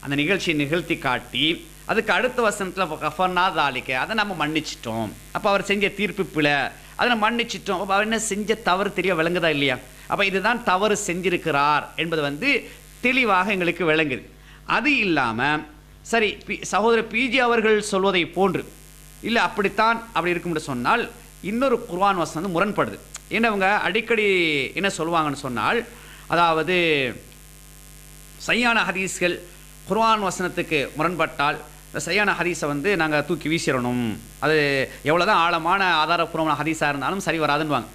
அந்த நிகழ்ச்சியை நிகழ்த்தி காட்டி அதுக்கு அடுத்த வசனத்தில் கஃபர்னா தாலிக்க அதை நம்ம மன்னிச்சிட்டோம். அப்போ அவர் செஞ்ச தீர்ப்பு பிழை அதை நம்ம மன்னிச்சிட்டோம். அப்போ அவர் என்ன செஞ்ச தவறு தெரிய விளங்குதா இல்லையா? அப்போ இதுதான் தவறு செஞ்சிருக்கிறார் என்பது வந்து தெளிவாக எங்களுக்கு விளங்குது. அது இல்லாமல் சரி பி சகோதரர் பிஜி அவர்கள் சொல்வதை போன்று இல்லை அப்படித்தான் அப்படி இருக்கும்னு சொன்னால் இன்னொரு குர்வான் வசனம் வந்து முரண்படுது. ஏன்னா அவங்க அடிக்கடி என்ன சொல்லுவாங்கன்னு சொன்னால் அதாவது சையான ஹதீஸ்கள் குர்வான் வசனத்துக்கு முரண்பட்டால் இந்த சரியான ஹதீஸை வந்து நாங்கள் தூக்கி வீசிடணும். அது எவ்வளோதான் ஆழமான ஆதாரப்பூர்வமான ஹதீஸாக இருந்தாலும் சரி வராதுன்னுவாங்க.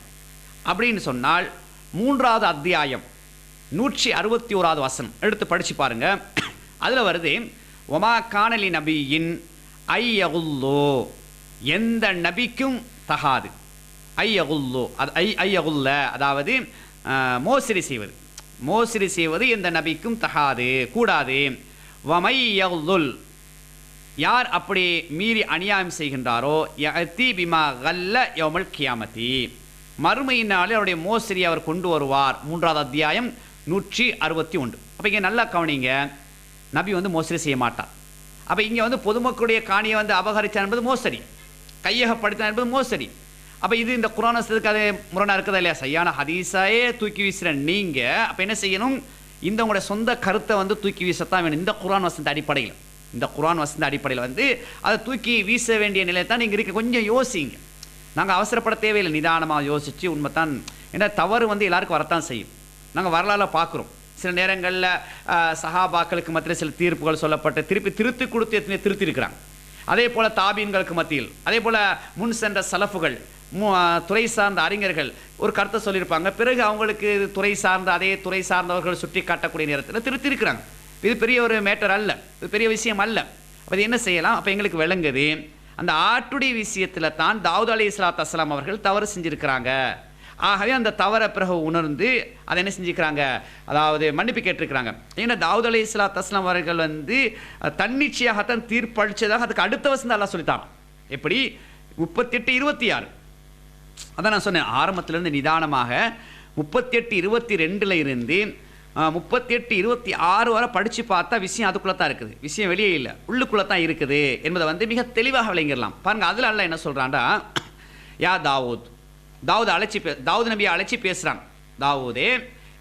அப்படின்னு சொன்னால் மூன்றாவது அத்தியாயம் நூற்றி அறுபத்தி ஓராவது வசனம். எடுத்து படித்து பாருங்கள் அதில் வருது ஒமா காணலி நபியின் ஐயகுல்லோ. எந்த நபிக்கும் தகாது. ஐயகுல்லோ அது ஐ ஐயகுல்ல அதாவது அஹ், மோசடி செய்வது. மோசடி செய்வது எந்த நபிக்கும் தகாது கூடாது. வமையகுல் யார் அப்படி மீறி அநியாயம் செய்கின்றாரோ தீ பிமா கல்ல யோமல் கியாமதி. மறுமையினாலே அவருடைய மோசடி அவர் கொண்டு வருவார். மூன்றாவது அத்தியாயம் நூற்றி அறுபத்தி ஒன்று. அப்போ இங்கே நல்லா கவனிங்க. நபி வந்து மோசடி செய்ய மாட்டார். அப்போ இங்கே வந்து பொதுமக்களுடைய காணியை வந்து அபகரித்தார் என்பது மோசடி. கையகப்படுத்தினார் என்பது மோசடி. அப்போ இது இந்த குரானத்துக்கு அது முரணாக இருக்குதா இல்லையா? சரியான ஹதீஸாயே தூக்கி வீசுகிற நீங்கள் அப்போ என்ன செய்யணும்? இந்த சொந்த கருத்தை வந்து தூக்கி வீசத்தான் வேணும். இந்த குரான் வசந்த அடிப்படையில். இந்த குரான் வசந்த அடிப்படையில் வந்து அதை தூக்கி வீச வேண்டிய நிலையை தான் நீங்கள் இருக்க. கொஞ்சம் யோசிங்க. நாங்கள் அவசரப்பட தேவையில்லை. நிதானமாக யோசித்து உண்மை தான் ஏன்னா தவறு வந்து எல்லாருக்கும் வரத்தான் செய்யும். நாங்கள் வரலாறு பார்க்குறோம். சில நேரங்களில் சஹாபாக்களுக்கு மத்தியில் சில தீர்ப்புகள் சொல்லப்பட்டு திருப்பி திருத்தி கொடுத்து எத்தனை திருத்திருக்கிறாங்க அதே போல் தாபீன்களுக்கு மத்தியில் அதே போல் முன் சென்ற சலஃபுகள் மு துறை சார்ந்த அறிஞர்கள் ஒரு கருத்தை சொல்லியிருப்பாங்க. பிறகு அவங்களுக்கு இது துறை சார்ந்த அதே துறை சார்ந்தவர்கள் சுட்டி காட்டக்கூடிய நேரத்தில் திருத்திருக்கிறாங்க இது பெரிய ஒரு மேட்டர் அல்ல. இது பெரிய விஷயம் அல்ல. அப்போ இது என்ன செய்யலாம்? அப்போ எங்களுக்கு விளங்குது. அந்த ஆட்டுடைய விஷயத்தில் தான் தாவூத் அலி இஸ்லாத் அஸ்லாம் அவர்கள் தவறு செஞ்சுருக்கிறாங்க. ஆகவே அந்த தவறை பிறகு உணர்ந்து அதை என்ன செஞ்சுக்கிறாங்க அதாவது மன்னிப்பு கேட்டிருக்கிறாங்க. ஏன்னா தாவூத் அலி இஸ்லாத் அஸ்லாம் அவர்கள் வந்து தன்னிச்சையாகத்தான் தீர்ப்பளித்ததாக அதுக்கு அடுத்த வசந்த எல்லாம் சொல்லித்தான். எப்படி? முப்பத்தெட்டு இருபத்தி ஆறு அதான் நான் சொன்னேன் ஆரம்பத்திலேருந்து நிதானமாக முப்பத்தெட்டு இருபத்தி ரெண்டில் இருந்து முப்பத்தி எட்டு இருபத்தி ஆறு வரை படித்து பார்த்தா விஷயம் அதுக்குள்ளே தான் இருக்குது. விஷயம் வெளியே இல்லை. உள்ளுக்குள்ளே தான் இருக்குது என்பதை வந்து மிக தெளிவாக விளங்கிடலாம். பாருங்கள் அதில் அல்ல என்ன சொல்கிறான்டா யா தாவூத். தாவூத் அழைச்சி பே தாவூத் நபியை அழைச்சி பேசுகிறான் தாவூதே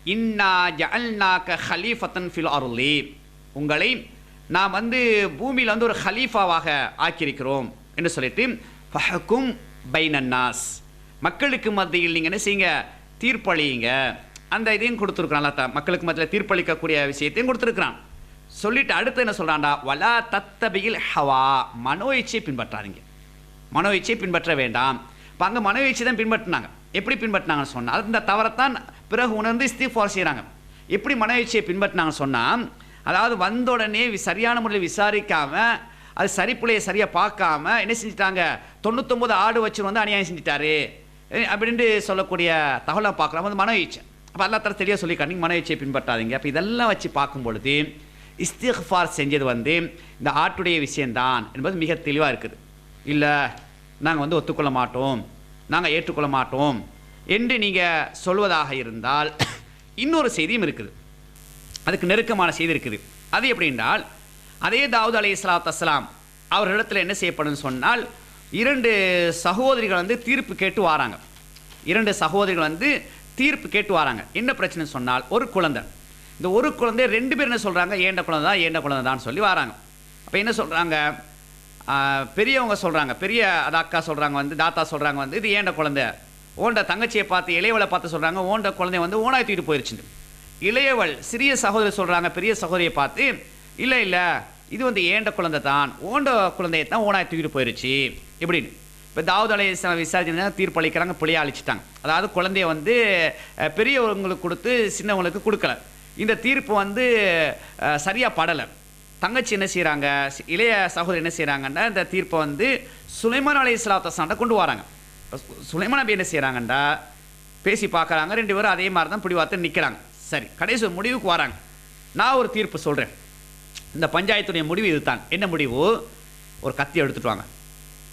இன்னா ஜஅல்நாக ஹலீஃபத்தன் ஃபில் அருளி. உங்களை நாம் வந்து பூமியில் வந்து ஒரு ஹலீஃபாவாக ஆக்கியிருக்கிறோம் என்று சொல்லிட்டு ஃபஹக்கும் பைனன்னாஸ். மக்களுக்கு மத்தியில் நீங்கள் என்ன செய்யுங்க? தீர்ப்பளியுங்க. அந்த இதையும் கொடுத்துருக்குறான் அல்லா மக்களுக்கு மத்தியில் தீர்ப்பளிக்கக்கூடிய விஷயத்தையும் கொடுத்துருக்குறான். சொல்லிட்டு அடுத்து என்ன சொல்கிறான்டா வலா தத்தபியில் ஹவா. மனோ இச்சையை பின்பற்றாதீங்க. மனோ இச்சையை பின்பற்ற வேண்டாம். இப்போ அங்கே மனோ இச்சை தான் பின்பற்றினாங்க. எப்படி பின்பற்றினாங்கன்னு சொன்னால் இந்த தவறைத்தான் பிறகு உணர்ந்து இஸ்திஃபார் செய்கிறாங்க எப்படி மனோ இச்சையை பின்பற்றினாங்கன்னு சொன்னால் அதாவது வந்த உடனே சரியான முறையில் விசாரிக்காமல் அது சரிப்புலையை சரியாக பார்க்காம என்ன செஞ்சிட்டாங்க? தொண்ணூத்தொம்பது ஆடு வச்சு வந்து அநியாயம் செஞ்சிட்டாரு. அப்படின்ட்டு சொல்லக்கூடிய தகவலை பார்க்குறோம் அது மனோ இச்சை. அப்போ அல்லா தர தெளிவாக சொல்லியிருக்காங்க நீங்கள் மனோ பின்பற்றாதீங்க. அப்போ இதெல்லாம் வச்சு பார்க்கும் பொழுது இஸ்திஃபார் செஞ்சது வந்து இந்த ஆட்டுடைய விஷயந்தான் என்பது மிக தெளிவாக இருக்குது. இல்லை நாங்கள் வந்து ஒத்துக்கொள்ள மாட்டோம் நாங்கள் ஏற்றுக்கொள்ள மாட்டோம் என்று நீங்கள் சொல்வதாக இருந்தால் இன்னொரு செய்தியும் இருக்குது. அதுக்கு நெருக்கமான செய்தி இருக்குது. அது எப்படி என்றால் அதே தாவூத் அலி இஸ்லாத் அஸ்லாம் அவர்களிடத்தில் என்ன செய்யப்படும்னு சொன்னால் இரண்டு சகோதரிகள் வந்து தீர்ப்பு கேட்டு வராங்க. இரண்டு சகோதரிகள் வந்து தீர்ப்பு கேட்டு வராங்க. என்ன பிரச்சனை சொன்னால் ஒரு குழந்தை. இந்த ஒரு குழந்தை ரெண்டு பேர் என்ன சொல்கிறாங்க ஏண்ட குழந்தை தான் ஏண்ட குழந்தை தான் சொல்லி வராங்க. அப்போ என்ன சொல்கிறாங்க பெரியவங்க சொல்கிறாங்க பெரிய அது அக்கா சொல்கிறாங்க வந்து தாத்தா சொல்கிறாங்க வந்து இது ஏண்ட குழந்தை? ஓண்ட தங்கச்சியை பார்த்து இளையவளை பார்த்து சொல்கிறாங்க ஓண்ட குழந்தை வந்து ஓனாய் தூக்கிட்டு போயிருச்சுன்னு. இளையவள் சிறிய சகோதரி சொல்கிறாங்க பெரிய சகோதரியை பார்த்து இல்லை இல்லை இது வந்து ஏண்ட குழந்தை தான். ஓண்ட குழந்தையை தான் ஓனாய் தூக்கிட்டு போயிருச்சு. இப்படின்னு. இப்போ தாவூத் அலை விசாரிச்சு தீர்ப்பளிக்கிறாங்க பிள்ளைய அழிச்சிட்டாங்க. அதாவது குழந்தைய வந்து பெரியவங்களுக்கு கொடுத்து சின்னவங்களுக்கு கொடுக்கல. இந்த தீர்ப்பு வந்து சரியாக படலை. தங்கச்சி என்ன செய்கிறாங்க இளைய சகோதரி என்ன செய்கிறாங்கன்னா இந்த தீர்ப்பை வந்து சுலைமான் அலை இஸ்லாத்தாண்ட கொண்டு வராங்க. இப்ப சுலைமான் நபி என்ன செய்கிறாங்கண்டா பேசி பார்க்குறாங்க ரெண்டு பேரும் அதே மாதிரி தான் பிடிவார்த்து நிற்கிறாங்க சரி கடைசி ஒரு முடிவுக்கு வராங்க. நான் ஒரு தீர்ப்பு சொல்கிறேன் இந்த பஞ்சாயத்துடைய முடிவு இதுதான். என்ன முடிவு? ஒரு கத்தி எடுத்துட்டு வாங்க.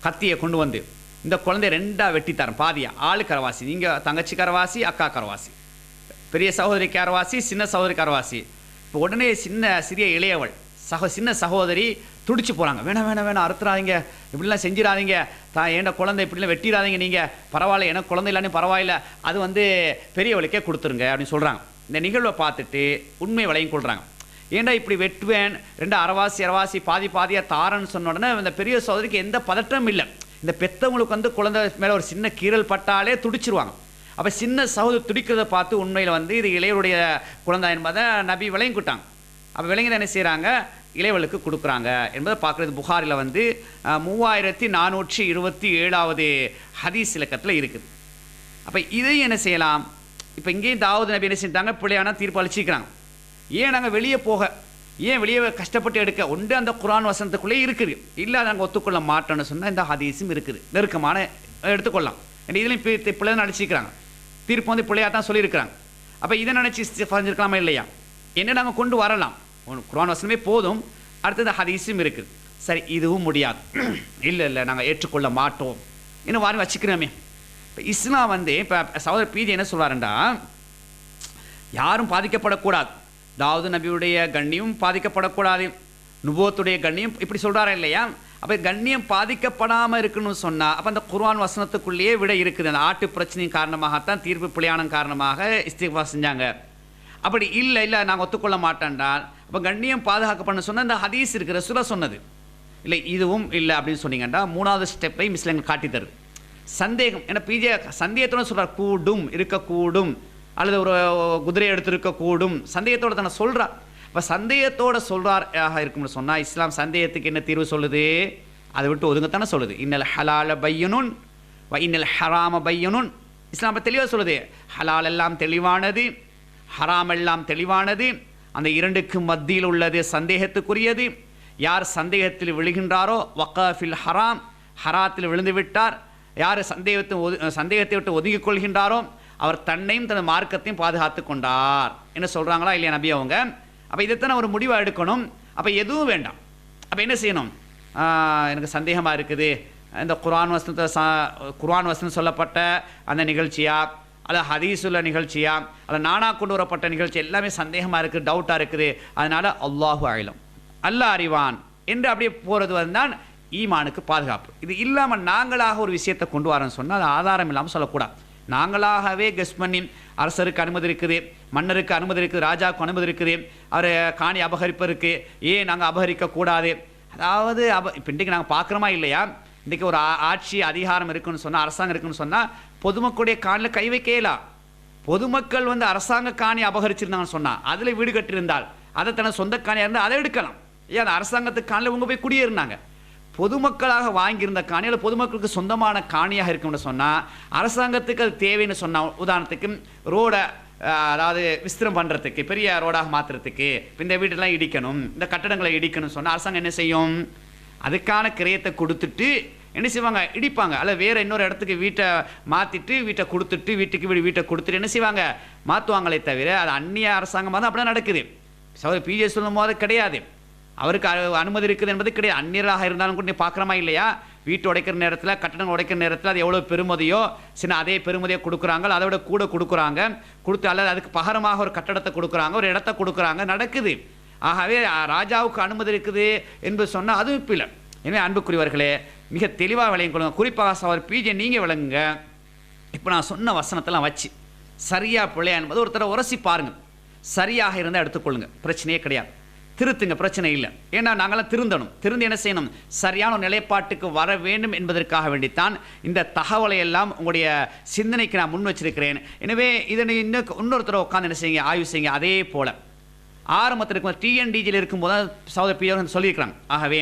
கத்தியை கொண்டு வந்து இந்த குழந்தைய ரெண்டாக வெட்டி தரேன். பாதியாக ஆளு கரவாசி நீங்கள் தங்கச்சி கரவாசி அக்கா கரவாசி பெரிய சகோதரி கரவாசி சின்ன சகோதரி கரவாசி இப்போ உடனே சின்ன சிறிய இளையவள் சக சின்ன சகோதரி துடிச்சு போகிறாங்க வேணாம் வேணாம் வேணாம் அறுத்துறாதீங்க. இப்படிலாம் செஞ்சிடாதீங்க. தான் ஏண்ட குழந்தை இப்படிலாம் வெட்டிடாதீங்க நீங்கள் பரவாயில்ல எனக்கு குழந்தை இல்லைன்னு பரவாயில்ல. அது வந்து பெரியவளுக்கே கொடுத்துருங்க அப்படின்னு சொல்கிறாங்க இந்த நிகழ்வை பார்த்துட்டு உண்மை விலையும் கொள்கிறாங்க ஏன்டா இப்படி வெட்டுவேன்? ரெண்டு அரவாசி அரவாசி பாதி பாதியாக தாரன்னு சொன்ன உடனே இந்த பெரிய சகோதரிக்கு எந்த பதட்டமும் இல்லை. இந்த பெத்தவங்களுக்கு வந்து குழந்தை மேலே ஒரு சின்ன கீறல் பட்டாலே துடிச்சிருவாங்க. அப்போ சின்ன சகோதரி துடிக்கிறத பார்த்து உண்மையில் வந்து இது இளையருடைய குழந்தை என்பதை நபி விளங்கிக்கிட்டாங்க அப்போ விளங்கி என்ன செய்கிறாங்க இளையவளுக்கு கொடுக்குறாங்க என்பதை பார்க்குறது புகாரில் வந்து மூவாயிரத்தி நானூற்றி இருபத்தி ஏழாவது ஹதீஸ் இலக்கத்தில் இருக்குது. அப்போ இதையும் என்ன செய்யலாம்? இப்போ இங்கேயும் தாவூது நபி என்ன செஞ்சாங்க பிள்ளையான தீர்ப்பு அழிச்சிக்கிறாங்க ஏன் நாங்கள் வெளியே போக? ஏன் வெளியே கஷ்டப்பட்டு எடுக்க? ஒன்று அந்த குரான் வசனத்துக்குள்ளே இருக்குது. இல்லை நாங்கள் ஒத்துக்கொள்ள மாட்டோம்னு சொன்னால் இந்த ஹதீஸும் இருக்குது. நெருக்கமான எடுத்துக்கொள்ளலாம். ஏன்னா இதுலையும் பி- பிள்ளை நினச்சிக்கிறாங்க தீர்ப்பு வந்து பிள்ளையாக தான் சொல்லியிருக்கிறாங்க. அப்போ இதை நினச்சி பதிஞ்சிருக்கலாமா இல்லையா? என்ன நாங்கள் கொண்டு வரலாம்? ஒன்று குரான் வசனமே போதும். அடுத்தது ஹதீஸும் இருக்குது. சரி இதுவும் முடியாது. இல்லை இல்லை நாங்கள் ஏற்றுக்கொள்ள மாட்டோம். இன்னும் வாரி வச்சுக்கிறோமே? இப்போ இஸ்லாம் வந்து இப்போ சகோதர பீதி என்ன சொல்வாருண்டா யாரும் பாதிக்கப்படக்கூடாது. தாவூது நபியுடைய கண்ணியம் பாதிக்கப்படக்கூடாது. நுபோத்துடைய கண்ணியம் இப்படி சொல்கிறாரா இல்லையா? அப்போ கண்ணியம் பாதிக்கப்படாமல் இருக்குன்னு சொன்னால் அப்போ அந்த குர்வான் வசனத்துக்குள்ளேயே விட இருக்குது. அந்த ஆட்டு பிரச்சனையின் காரணமாகத்தான் தீர்ப்பு பிள்ளையானம் காரணமாக இஸ்திஃபா செஞ்சாங்க. அப்படி இல்லை இல்லை நாங்கள் ஒத்துக்கொள்ள மாட்டேன்டால் அப்போ கண்ணியம் பாதுகாக்கப்படணும் சொன்னால் இந்த ஹதீஸ் இருக்கிற சுர சொன்னது. இல்லை இதுவும் இல்லை அப்படின்னு சொன்னீங்கன்னா மூணாவது ஸ்டெப்பை மிஸ்லங்கள் காட்டி தருது சந்தேகம் ஏன்னா பிஜே சந்தேகத்தோட சொல்கிறார் கூடும் இருக்கக்கூடும். அல்லது ஒரு குதிரை எடுத்திருக்கக்கூடும். சந்தேகத்தோடு தானே சொல்கிறார் இப்போ சந்தேகத்தோடு சொல்கிறார் ஆக இருக்கும்னு சொன்னால் இஸ்லாம் சந்தேகத்துக்கு என்ன தீர்வு சொல்லுது? அதை விட்டு ஒதுங்கத்தானே சொல்லுது. இன்னல் ஹலால பையனுன் வ இன்னல் ஹராம பையனுன். இஸ்லாம் தெளிவாக சொல்லுது. ஹலால் எல்லாம் தெளிவானது ஹராம் எல்லாம் தெளிவானது அந்த இரண்டுக்கு மத்தியில் உள்ளது சந்தேகத்துக்குரியது. யார் சந்தேகத்தில் விழுகின்றாரோ வக்காஃபில் ஹராம் ஹராத்தில் விழுந்து விட்டார் யார் சந்தேகத்தை ஒது சந்தேகத்தை விட்டு ஒதுங்கிக் கொள்கின்றாரோ அவர் தன்னையும் தனது மார்க்கத்தையும் பாதுகாத்து கொண்டார். என்ன சொல்கிறாங்களா இல்லையா நபி அவங்க? அப்போ இதைத்தான் ஒரு முடிவாக எடுக்கணும். அப்போ எதுவும் வேண்டாம். அப்போ என்ன செய்யணும்? எனக்கு சந்தேகமாக இருக்குது. இந்த குரான் வசனத்தை சா குரான் வசனம் சொல்லப்பட்ட அந்த நிகழ்ச்சியாக அல்லது ஹதீஸுள்ள நிகழ்ச்சியா? அல்லது நானா கொண்டு வரப்பட்ட நிகழ்ச்சி? எல்லாமே சந்தேகமாக இருக்குது டவுட்டாக இருக்குது. அதனால் அல்லாஹு ஆயிலும் அல்லாஹ் அறிவான். என்று அப்படியே போகிறது வந்தால் ஈமானுக்கு பாதுகாப்பு. இது இல்லாமல் நாங்களாக ஒரு விஷயத்தை கொண்டு வரோன்னு சொன்னால் அது ஆதாரம் இல்லாமல் சொல்லக்கூடாது. நாங்களாகவே கெஸ் பண்ணி அரசருக்கு அனுமதி இருக்குது மன்னருக்கு அனுமதி இருக்குது ராஜாவுக்கு அனுமதி இருக்குது அவர் காணி அபகரிப்பு இருக்குது ஏன் நாங்கள் அபகரிக்கக்கூடாது அதாவது அப இப்போ இன்றைக்கு நாங்கள் பார்க்குறோமா இல்லையா? இன்றைக்கி ஒரு ஆட்சி அதிகாரம் இருக்குன்னு சொன்னால் அரசாங்கம் இருக்குன்னு சொன்னால் பொதுமக்களுடைய காணில் கை வைக்கலாம் பொதுமக்கள் வந்து அரசாங்க காணி அபகரிச்சிருந்தாங்கன்னு சொன்னால் அதில் வீடு கட்டியிருந்தால் அதை தனது சொந்த காணியாக இருந்தால் அதை எடுக்கலாம். ஏன் அந்த அரசாங்கத்துக்கு காணில் உங்கள் போய் குடியேறினாங்க? பொதுமக்களாக வாங்கியிருந்த காணி அல்லது பொதுமக்களுக்கு சொந்தமான காணியாக இருக்கும்னு சொன்னால் அரசாங்கத்துக்கு அது தேவைன்னு சொன்னால் உதாரணத்துக்கு ரோடை அதாவது விஸ்திரம் பண்ணுறதுக்கு பெரிய ரோடாக மாற்றுறதுக்கு இப்போ இந்த வீட்டெல்லாம் இடிக்கணும் இந்த கட்டடங்களை இடிக்கணும்னு சொன்னால் அரசாங்கம் என்ன செய்யும்? அதுக்கான கிரயத்தை கொடுத்துட்டு என்ன செய்வாங்க? இடிப்பாங்க. அல்ல வேறு இன்னொரு இடத்துக்கு வீட்டை மாற்றிட்டு வீட்டை கொடுத்துட்டு வீட்டுக்கு வீடு வீட்டை கொடுத்துட்டு என்ன செய்வாங்க? மாற்றுவாங்களே தவிர அது அந்நிய அரசாங்கமாக தான் அப்படியே நடக்குது. சகோதரி பிஜே சொல்லும் போது கிடையாது. அவருக்கு அனுமதி இருக்குது என்பது கிடையாது. அந்நியராக இருந்தாலும் கூட நீ பார்க்குறமா இல்லையா? வீட்டு உடைக்கிற நேரத்தில் கட்டணம் உடைக்கிற நேரத்தில் அது எவ்வளோ பெருமதியோ சின்ன அதே பெருமதியை கொடுக்குறாங்க. அதை விட கூட கொடுக்குறாங்க. கொடுத்து அல்லது அதுக்கு பகரமாக ஒரு கட்டடத்தை கொடுக்குறாங்க ஒரு இடத்த கொடுக்குறாங்க. நடக்குது. ஆகவே ராஜாவுக்கு அனுமதி இருக்குது என்று சொன்னால் அதுவும் இப்போ இல்லை. எனவே அன்புக்குரியவர்களே மிக தெளிவாக விளங்கிக் கொள்ளுங்க. குறிப்பாக சவர் பிஜே நீங்கள் விளங்குங்க. இப்போ நான் சொன்ன வசனத்தெல்லாம் வச்சு சரியாக பிள்ளையா என்பது ஒருத்தரை உரசி பாருங்கள் சரியாக இருந்தால் எடுத்துக்கொள்ளுங்க. பிரச்சனையே கிடையாது. திருத்துங்க பிரச்சனை இல்லை. ஏன்னா நாங்களாம் திருந்தணும். திருந்து என்ன செய்யணும்? சரியான ஒரு நிலைப்பாட்டுக்கு வர வேண்டும் என்பதற்காக வேண்டித்தான் இந்த தகவலை எல்லாம் உங்களுடைய சிந்தனைக்கு நான் முன் வச்சிருக்கிறேன். எனவே இதனை இன்னும் இன்னொருத்தர் உட்காந்து என்ன செய்யுங்க? ஆய்வு செய்யுங்க. அதே போல். ஆரம்பத்தில் இருக்கும் டிஎன்டிஜியில் இருக்கும்போது தான் சகோதர பிரியவர்கள் சொல்லியிருக்கிறாங்க. ஆகவே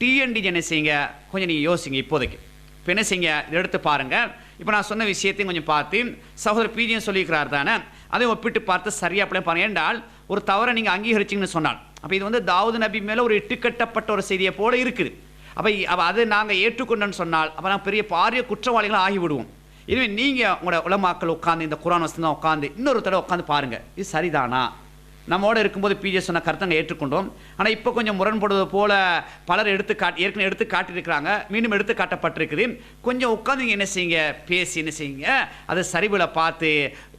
டிஎன்டிஜி என்ன செய்யுங்க? கொஞ்சம் நீங்கள் யோசிங்க இப்போதைக்கு. இப்போ என்ன செய்யுங்க? இதை எடுத்து பாருங்கள் இப்போ நான் சொன்ன விஷயத்தையும் கொஞ்சம் பார்த்து சகோதரர் பிஜியும் சொல்லியிருக்கிறார் தானே? அதையும் ஒப்பிட்டு பார்த்து சரியாக அப்படியே பாருங்கள் என்றால் ஒரு தவறை நீங்கள் அங்கீகரிச்சிங்கன்னு சொன்னால். அப்போ இது வந்து தாவூது நபி மேலே ஒரு இட்டுக்கட்டப்பட்ட ஒரு செய்தியை போல இருக்குது. அப்போ அப்போ அது நாங்கள் ஏற்றுக்கொண்டோன்னு சொன்னால் அப்போ நாங்கள் பெரிய பாரிய குற்றவாளிகளாக ஆகிவிடுவோம். எனவே நீங்கள் உங்களோட உலமாக்கள் உட்காந்து இந்த குரான் வசந்தம் உட்காந்து இன்னொரு தடவை உட்காந்து பாருங்கள் இது சரிதானா? நம்மோட இருக்கும்போது பிஜே சொன்ன கருத்தங்க ஏற்றுக்கொண்டோம். ஆனால் இப்போ கொஞ்சம் முரண்படுவது போல பலர் எடுத்து காட் ஏற்கனவே எடுத்து காட்டியிருக்கிறாங்க. மீண்டும் எடுத்து காட்டப்பட்டிருக்குது. கொஞ்சம் உட்காந்து என்ன செய்யுங்க? பேசி என்ன செய்யுங்க? அதை சரிவில் பார்த்து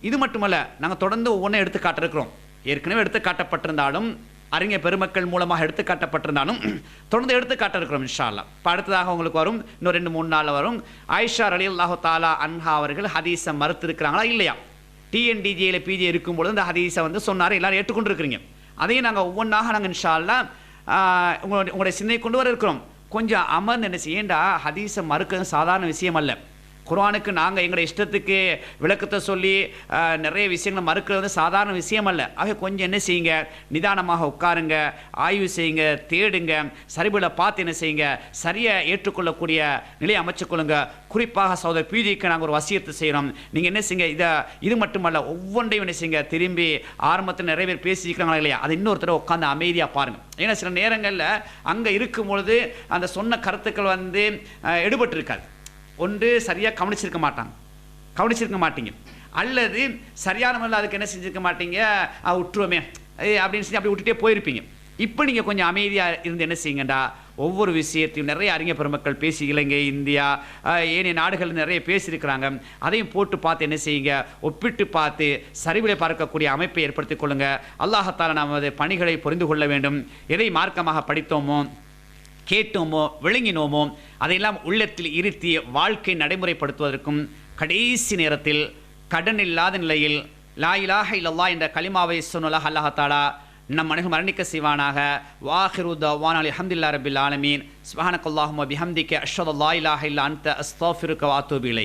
இது மட்டுமல்ல நாங்கள் தொடர்ந்து ஒவ்வொன்றும் எடுத்து காட்டிருக்கிறோம். ஏற்கனவே எடுத்து காட்டப்பட்டிருந்தாலும் அறிஞர் பெருமக்கள் மூலமாக எடுத்து காட்டப்பட்டிருந்தாலும் தொடர்ந்து எடுத்து காட்டிருக்கிறோம் இன்ஷா இப்போ அடுத்ததாக உங்களுக்கு வரும் இன்னும் ரெண்டு மூணு நாளில் வரும். ஆயிஷா அலி அல்லாஹு தாலா அன்ஹா அவர்கள் ஹதீஸை மறுத்திருக்கிறாங்களா இல்லையா? டிஎன்டிஜியில் பிஜி இருக்கும்பொழுது இந்த ஹதீஸை வந்து சொன்னார் எல்லாரும் ஏற்றுக்கொண்டிருக்கிறீங்க. அதையும் நாங்கள் ஒவ்வொன்றாக நாங்கள் இன்ஷால்லா உங்களுடைய உங்களுடைய சிந்தனை கொண்டு வர இருக்கிறோம். கொஞ்சம் அமர்ந்து என்ன செய்யண்டா ஹதீஸை மறுக்கிறது சாதாரண விஷயம் அல்ல. குரானுக்கு நாங்கள் எங்களை இஷ்டத்துக்கு விளக்கத்தை சொல்லி நிறைய விஷயங்களை மறுக்கிறது வந்து சாதாரண விஷயம் அல்ல. ஆக கொஞ்சம் என்ன செய்யுங்க? நிதானமாக உட்காருங்க ஆய்வு செய்யுங்க தேடுங்க சரிபுல பார்த்து என்ன செய்யுங்க? சரியாக ஏற்றுக்கொள்ளக்கூடிய நிலையை அமைச்சுக்கொள்ளுங்க குறிப்பாக சகோதரர் பீதிக்கு நாங்கள் ஒரு வசியத்தை செய்கிறோம் நீங்கள் என்ன செய்யுங்க? இதை இது மட்டுமல்ல ஒவ்வொன்றையும் என்ன செய்யுங்க? திரும்பி ஆரம்பத்தில் நிறைய பேர் பேசிக்கிறாங்களா இல்லையா? அது இன்னொருத்தர உட்காந்து அமைதியாக பாருங்கள் ஏன்னா சில நேரங்களில் அங்கே இருக்கும் பொழுது அந்த சொன்ன கருத்துக்கள் வந்து ஆஹ், எடுபட்டு இருக்காது ஒன்று சரியாக கவனிச்சிருக்க மாட்டாங்க. கவனிச்சிருக்க மாட்டீங்க. அல்லது சரியான முறையில் அதுக்கு என்ன செஞ்சுருக்க மாட்டீங்க? விட்டுருவோமே அப்படின்னு சொல்லி அப்படி விட்டுட்டே போயிருப்பீங்க. இப்போ நீங்கள் கொஞ்சம் அமைதியாக இருந்து என்ன செய்யுங்கடா? ஒவ்வொரு விஷயத்தையும் நிறைய அறிஞர் பெருமக்கள் பேசி இலங்கை இந்தியா ஏனைய நாடுகள் நிறைய பேசியிருக்கிறாங்க. அதையும் போட்டு பார்த்து என்ன செய்யுங்க? ஒப்பிட்டு பார்த்து சரிவிலை பார்க்கக்கூடிய அமைப்பை ஏற்படுத்திக் கொள்ளுங்கள் அல்லாஹத்தால் நமது பணிகளை புரிந்து கொள்ள வேண்டும். எதை மார்க்கமாக படித்தோமோ கேட்டோமோ விளங்கினோமோ அதையெல்லாம் உள்ளத்தில் இருத்தி வாழ்க்கை நடைமுறைப்படுத்துவதற்கும் கடைசி நேரத்தில் கடன் இல்லாத நிலையில் லா இலாஹ இல்லல்லா என்ற கலிமாவை சொன்னலாக அல்லாஹாலா நம் அணுகு மரணிக்க செய்வானாக. வாஹிரு தவான் அலி ஹம்துல்லா ரபில் ஆலமீன் ஸ்வஹானக்கல்லாஹும் பிஹம்திக்க. அஷ்ஹது அல்லா இலாஹ இல்லா அந்த அஸ்தாஃபிருக்க வாத்தூபிலை